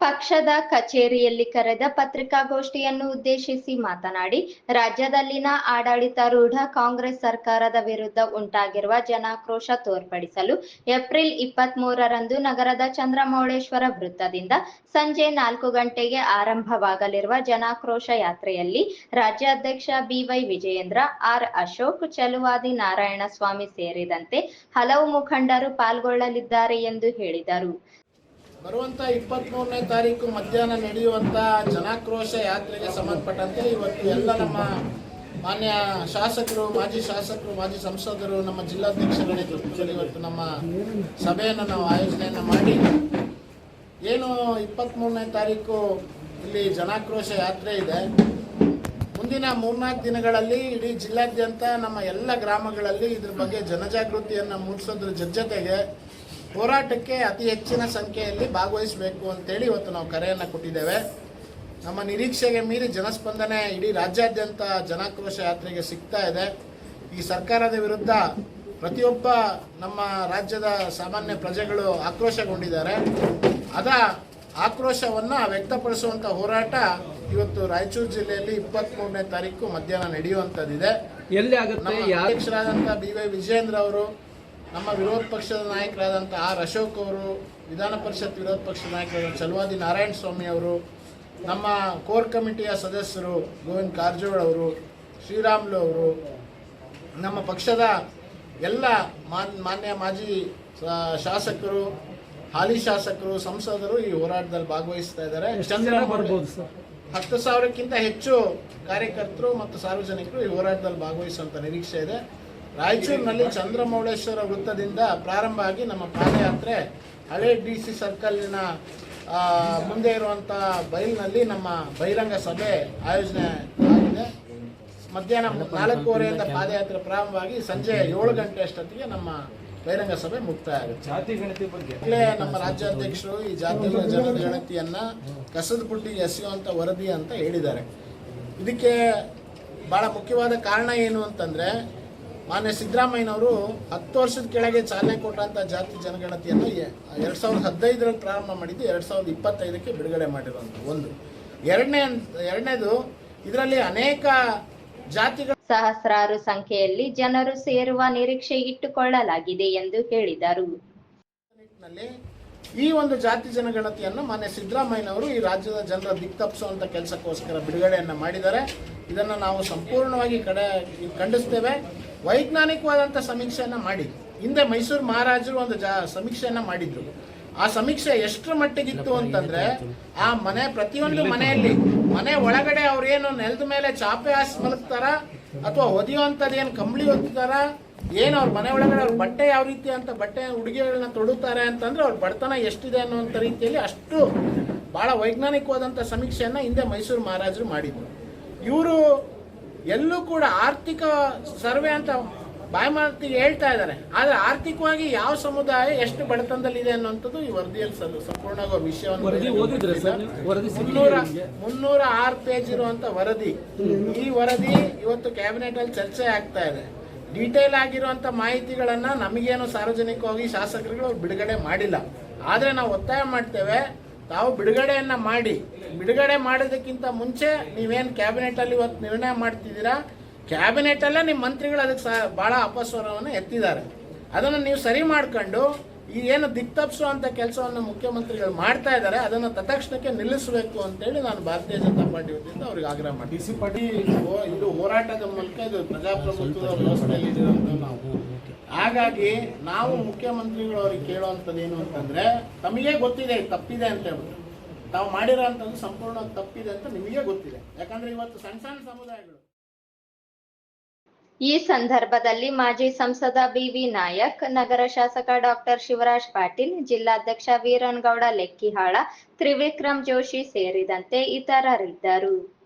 ಪಕ್ಷದ ಕಚೇರಿಯಲ್ಲಿ ಕರೆದ ಪತ್ರಿಕಾಗೋಷ್ಠಿಯನ್ನು ಉದ್ದೇಶಿಸಿ ಮಾತನಾಡಿ, ರಾಜ್ಯದಲ್ಲಿನ ಆಡಳಿತಾರೂಢ ಕಾಂಗ್ರೆಸ್ ಸರ್ಕಾರದ ವಿರುದ್ಧ ಉಂಟಾಗಿರುವ ಜನಾಕ್ರೋಶ ತೋರ್ಪಡಿಸಲು ಏಪ್ರಿಲ್ ಇಪ್ಪತ್ತ್ ಮೂರರಂದು ನಗರದ ಚಂದ್ರಮೌಳೇಶ್ವರ ವೃತ್ತದಿಂದ ಸಂಜೆ ನಾಲ್ಕು ಗಂಟೆಗೆ ಆರಂಭವಾಗಲಿರುವ ಜನಾಕ್ರೋಶ ಯಾತ್ರೆಯಲ್ಲಿ ರಾಜ್ಯಾಧ್ಯಕ್ಷ B Y Vijayendra, R Ashok, Chaluvadi Narayanaswamy ಸೇರಿದಂತೆ ಹಲವು ಮುಖಂಡರು ಪಾಲ್ಗೊಳ್ಳಲಿದ್ದಾರೆ ಎಂದು ಹೇಳಿದರು. ಬರುವಂತ ಇಪ್ಪತ್ತ್ಮೂರನೇ ತಾರೀಕು ಮಧ್ಯಾಹ್ನ ನಡೆಯುವಂತ ಜನಾಕ್ರೋಶ ಯಾತ್ರೆಗೆ ಸಂಬಂಧಪಟ್ಟಂತೆ ಇವತ್ತು ಎಲ್ಲ ನಮ್ಮ ಮಾನ್ಯ ಶಾಸಕರು, ಮಾಜಿ ಶಾಸಕರು, ಮಾಜಿ ಸಂಸದರು, ನಮ್ಮ ಜಿಲ್ಲಾಧ್ಯಕ್ಷರುಗಳಿಗೆ ಇವತ್ತು ನಮ್ಮ ಸಭೆಯನ್ನು ನಾವು ಆಯೋಜನೆಯನ್ನು ಮಾಡಿ ಏನು ಇಪ್ಪತ್ತ್ಮೂರನೇ ತಾರೀಕು ಇಲ್ಲಿ ಜನಾಕ್ರೋಶ ಯಾತ್ರೆ ಇದೆ. ಮುಂದಿನ ಮೂರ್ನಾಲ್ಕು ದಿನಗಳಲ್ಲಿ ಇಡೀ ಜಿಲ್ಲಾದ್ಯಂತ ನಮ್ಮ ಎಲ್ಲ ಗ್ರಾಮಗಳಲ್ಲಿ ಇದ್ರ ಬಗ್ಗೆ ಜನಜಾಗೃತಿಯನ್ನು ಮೂಡಿಸೋದ್ರ ಜೊತೆಗೆ ಹೋರಾಟಕ್ಕೆ ಅತಿ ಹೆಚ್ಚಿನ ಸಂಖ್ಯೆಯಲ್ಲಿ ಭಾಗವಹಿಸಬೇಕು ಅಂತೇಳಿ ಇವತ್ತು ನಾವು ಕರೆಯನ್ನು ಕೊಟ್ಟಿದ್ದೇವೆ. ನಮ್ಮ ನಿರೀಕ್ಷೆಗೆ ಮೀರಿ ಜನಸ್ಪಂದನೆ ಇಡೀ ರಾಜ್ಯಾದ್ಯಂತ ಜನಾಕ್ರೋಶ ಯಾತ್ರೆಗೆ ಸಿಗ್ತಾ ಇದೆ. ಈ ಸರ್ಕಾರದ ವಿರುದ್ಧ ಪ್ರತಿಯೊಬ್ಬ ನಮ್ಮ ರಾಜ್ಯದ ಸಾಮಾನ್ಯ ಪ್ರಜೆಗಳು ಆಕ್ರೋಶಗೊಂಡಿದ್ದಾರೆ. ಅದ ಆಕ್ರೋಶವನ್ನು ವ್ಯಕ್ತಪಡಿಸುವಂಥ ಹೋರಾಟ ಇವತ್ತು ರಾಯಚೂರು ಜಿಲ್ಲೆಯಲ್ಲಿ ಇಪ್ಪತ್ತ್ಮೂರನೇ ತಾರೀಕು ಮಧ್ಯಾಹ್ನ ನಡೆಯುವಂಥದ್ದಿದೆ. ಎಲ್ಲಿ ಆಗುತ್ತೆ ಅಧ್ಯಕ್ಷರಾದಂಥ ಬಿ ವೈ ವಿಜೇಂದ್ರ ಅವರು ನಮ್ಮ ವಿರೋಧ ಪಕ್ಷದ ನಾಯಕರಾದಂಥ ಆರ್ ಅಶೋಕ್ ಅವರು ವಿಧಾನ ಪರಿಷತ್ ವಿರೋಧ ಪಕ್ಷದ ನಾಯಕರಾದ ಚಲವಾದಿ ನಾರಾಯಣ ಸ್ವಾಮಿ ಅವರು ನಮ್ಮ ಕೋರ್ ಕಮಿಟಿಯ ಸದಸ್ಯರು ಗೋವಿಂದ್ ಕಾರಜೋಳ ಅವರು ಶ್ರೀರಾಮ್ಲು ಅವರು ನಮ್ಮ ಪಕ್ಷದ ಎಲ್ಲ ಮಾನ್- ಮಾನ್ಯ ಮಾಜಿ ಶಾಸಕರು ಹಾಲಿ ಶಾಸಕರು ಸಂಸದರು ಈ ಹೋರಾಟದಲ್ಲಿ ಭಾಗವಹಿಸ್ತಾ ಇದ್ದಾರೆ. ಹತ್ತು ಸಾವಿರಕ್ಕಿಂತ ಹೆಚ್ಚು ಕಾರ್ಯಕರ್ತರು ಮತ್ತು ಸಾರ್ವಜನಿಕರು ಈ ಹೋರಾಟದಲ್ಲಿ ಭಾಗವಹಿಸುವಂತ ನಿರೀಕ್ಷೆ ಇದೆ. ರಾಯಚೂರಿನಲ್ಲಿ ಚಂದ್ರಮೌಳೇಶ್ವರ ವೃತ್ತದಿಂದ ಪ್ರಾರಂಭ ಆಗಿ ನಮ್ಮ ಪಾದಯಾತ್ರೆ ಹಳೆ ಡಿ ಸಿ ಸರ್ಕಲ್ನ ಮುಂದೆ ಇರುವಂಥ ಬೈಲ್ನಲ್ಲಿ ನಮ್ಮ ಬಹಿರಂಗ ಸಭೆ ಆಯೋಜನೆ ಆಗಿದೆ. ಮಧ್ಯಾಹ್ನ ನಾಲ್ಕೂವರೆಯಿಂದ ಪಾದಯಾತ್ರೆ ಪ್ರಾರಂಭವಾಗಿ ಸಂಜೆ ಏಳು ಗಂಟೆ ಅಷ್ಟೊತ್ತಿಗೆ ನಮ್ಮ ಬಹಿರಂಗ ಸಭೆ ಮುಕ್ತಾಯ ಆಗುತ್ತೆ ಜಾತಿ ಗಣತಿ ಬಗ್ಗೆ. ಈಗಲೇ ನಮ್ಮ ರಾಜ್ಯಾಧ್ಯಕ್ಷರು ಈ ಜಾತಿ ಜನಗಣತಿಯನ್ನ ಕಸದ ಪುಟ್ಟಿಗೆ ಎಸೆಯುವಂತ ವರದಿ ಅಂತ ಹೇಳಿದ್ದಾರೆ. ಇದಕ್ಕೆ ಬಹಳ ಮುಖ್ಯವಾದ ಕಾರಣ ಏನು ಅಂತಂದ್ರೆ ಮಾನ್ಯ ಸಿದ್ದರಾಮಯ್ಯನವರು ಹತ್ತು ವರ್ಷದ ಕೆಳಗೆ ಚಾಲನೆ ಕೊಟ್ಟಂತ ಜಾತಿ ಜನಗಣತಿಯನ್ನು ಎರಡು ಸಾವಿರದ ಹದಿನೈದರಲ್ಲಿ ಪ್ರಾರಂಭ ಮಾಡಿದ್ದು ಎರಡ್ ಸಾವಿರದ ಇಪ್ಪತ್ತೈದಕ್ಕೆ ಬಿಡುಗಡೆ ಮಾಡಿರುವಂತ ಒಂದು. ಎರಡನೇ ಎರಡನೇದು ಇದರಲ್ಲಿ ಅನೇಕ ಜಾತಿಗಳ ಸಹಸ್ರಾರು ಸಂಖ್ಯೆಯಲ್ಲಿ ಜನರು ಸೇರುವ ನಿರೀಕ್ಷೆ ಇಟ್ಟುಕೊಳ್ಳಲಾಗಿದೆ ಎಂದು ಹೇಳಿದರು. ಈ ಒಂದು ಜಾತಿ ಜನಗಣತಿಯನ್ನು ಮಾನ್ಯ ಸಿದ್ದರಾಮಯ್ಯನವರು ಈ ರಾಜ್ಯದ ಜನರ ದಿಕ್ತಪ್ಪಿಸುವಂತ ಕೆಲಸಕ್ಕೋಸ್ಕರ ಬಿಡುಗಡೆಯನ್ನ ಮಾಡಿದ್ದಾರೆ. ಇದನ್ನು ನಾವು ಸಂಪೂರ್ಣವಾಗಿ ಕಡೆ ಖಂಡಿಸ್ತೇವೆ. ವೈಜ್ಞಾನಿಕವಾದಂಥ ಸಮೀಕ್ಷೆಯನ್ನು ಮಾಡಿ ಹಿಂದೆ ಮೈಸೂರು ಮಹಾರಾಜರು ಒಂದು ಜಾ ಸಮೀಕ್ಷೆಯನ್ನು ಮಾಡಿದ್ರು. ಆ ಸಮೀಕ್ಷೆ ಎಷ್ಟರ ಮಟ್ಟಿಗಿತ್ತು ಅಂತಂದ್ರೆ ಆ ಮನೆ ಪ್ರತಿಯೊಂದು ಮನೆಯಲ್ಲಿ ಮನೆ ಒಳಗಡೆ ಅವ್ರೇನು ನೆಲದ ಮೇಲೆ ಚಾಪೆ ಹಾಸಿ ಮಲಗ್ತಾರ ಅಥವಾ ಒದಿಯುವಂಥದ್ದು ಏನು ಕಂಬಳಿ ಒತ್ತಾರ ಏನು ಅವ್ರ ಮನೆ ಒಳಗಡೆ ಅವ್ರ ಬಟ್ಟೆ ಯಾವ ರೀತಿ ಅಂತ ಬಟ್ಟೆ ಉಡುಗೆಗಳನ್ನ ತೊಡುತ್ತಾರೆ ಅಂತಂದ್ರೆ ಅವ್ರ ಬಡತನ ಎಷ್ಟಿದೆ ಅನ್ನುವಂಥ ರೀತಿಯಲ್ಲಿ ಅಷ್ಟು ಬಹಳ ವೈಜ್ಞಾನಿಕವಾದಂಥ ಸಮೀಕ್ಷೆಯನ್ನು ಹಿಂದೆ ಮೈಸೂರು ಮಹಾರಾಜರು ಮಾಡಿದ್ರು. ಇವರು ಎಲ್ಲೂ ಕೂಡ ಆರ್ಥಿಕ ಸರ್ವೆ ಅಂತ ಬಾಯ್ಮಾತಿಗೆ ಹೇಳ್ತಾ ಇದ್ದಾರೆ. ಆದ್ರೆ ಆರ್ಥಿಕವಾಗಿ ಯಾವ ಸಮುದಾಯ ಎಷ್ಟು ಬಡತನದಲ್ಲಿದೆ ಅನ್ನುವಂಥದ್ದು ಈ ವರದಿಯಲ್ಲಿ ಸಂಪೂರ್ಣವಾಗಿ ವಿಷಯವನ್ನು ಮುನ್ನೂರ ಆರು ಪೇಜ್ ಇರುವಂತ ವರದಿ. ಈ ವರದಿ ಇವತ್ತು ಕ್ಯಾಬಿನೆಟ್ ಅಲ್ಲಿ ಚರ್ಚೆ ಆಗ್ತಾ ಇದೆ. ಡೀಟೇಲ್ ಆಗಿರುವಂತ ಮಾಹಿತಿಗಳನ್ನ ನಮಗೇನು ಸಾರ್ವಜನಿಕವಾಗಿ ಶಾಸಕರುಗಳು ಬಿಡುಗಡೆ ಮಾಡಿಲ್ಲ. ಆದ್ರೆ ನಾವು ಒತ್ತಾಯ ಮಾಡ್ತೇವೆ. ತಾವು ಬಿಡುಗಡೆಯನ್ನು ಮಾಡಿ, ಬಿಡುಗಡೆ ಮಾಡೋದಕ್ಕಿಂತ ಮುಂಚೆ ನೀವೇನು ಕ್ಯಾಬಿನೆಟ್ ಅಲ್ಲಿ ಇವತ್ತು ನಿರ್ಣಯ ಮಾಡ್ತಿದ್ದೀರಾ? ಕ್ಯಾಬಿನೆಟ್ ಅಲ್ಲೇ ನಿಮ್ಮ ಮಂತ್ರಿಗಳು ಅದಕ್ಕೆ ಬಹಳ ಅಪಸ್ವರವನ್ನು ಎತ್ತಿದ್ದಾರೆ. ಅದನ್ನು ನೀವು ಸರಿ ಮಾಡ್ಕೊಂಡು, ಈ ಏನು ದಿಕ್ತಪ್ಪಿಸುವಂತ ಕೆಲಸವನ್ನು ಮುಖ್ಯಮಂತ್ರಿಗಳು ಮಾಡ್ತಾ ಇದ್ದಾರೆ, ಅದನ್ನು ತತ್ಕ್ಷಣಕ್ಕೆ ನಿಲ್ಲಿಸಬೇಕು ಅಂತೇಳಿ ನಾನು ಭಾರತೀಯ ಜನತಾ ಪಾರ್ಟಿ ವತಿಯಿಂದ ಅವ್ರಿಗೆ ಆಗ್ರಹ ಡಿ ಸಿ ಪಾರ್ಟಿ ಇದು ಹೋರಾಟದ ಮೂಲಕ ಇದು ಪ್ರಜಾಪ್ರಭುತ್ವದ ವ್ಯವಸ್ಥೆಯಲ್ಲಿ ನಾವು ಹಾಗಾಗಿ ನಾವು ಮುಖ್ಯಮಂತ್ರಿಗಳು ಅವ್ರಿಗೆ ಕೇಳುವಂಥದ್ದು ಏನು ಅಂತಂದ್ರೆ, ತಮಗೆ ಗೊತ್ತಿದೆ, ತಪ್ಪಿದೆ ಅಂತ ಹೇಳ್ಬಿಟ್ಟು. ತಾವು ಮಾಡಿರೋ ಅಂಥದ್ದು ಸಂಪೂರ್ಣ ತಪ್ಪಿದೆ ಅಂತ ನಿಮಗೆ ಗೊತ್ತಿದೆ. ಯಾಕಂದ್ರೆ ಇವತ್ತು ಸಣ್ಣ ಸಣ್ಣ ಸಮುದಾಯಗಳು. ಈ ಸಂದರ್ಭದಲ್ಲಿ ಮಾಜಿ ಸಂಸದ ಬಿವಿ ನಾಯಕ್, ನಗರ ಶಾಸಕ ಡಾಕ್ಟರ್ ಶಿವರಾಜ್ ಪಾಟೀಲ್, ಜಿಲ್ಲಾಧ್ಯಕ್ಷ ವೀರನ್ಗೌಡ ಲೆಕ್ಕಿಹಾಳ, ತ್ರಿವಿಕ್ರಮ್ ಜೋಶಿ ಸೇರಿದಂತೆ ಇತರರಿದ್ದರು.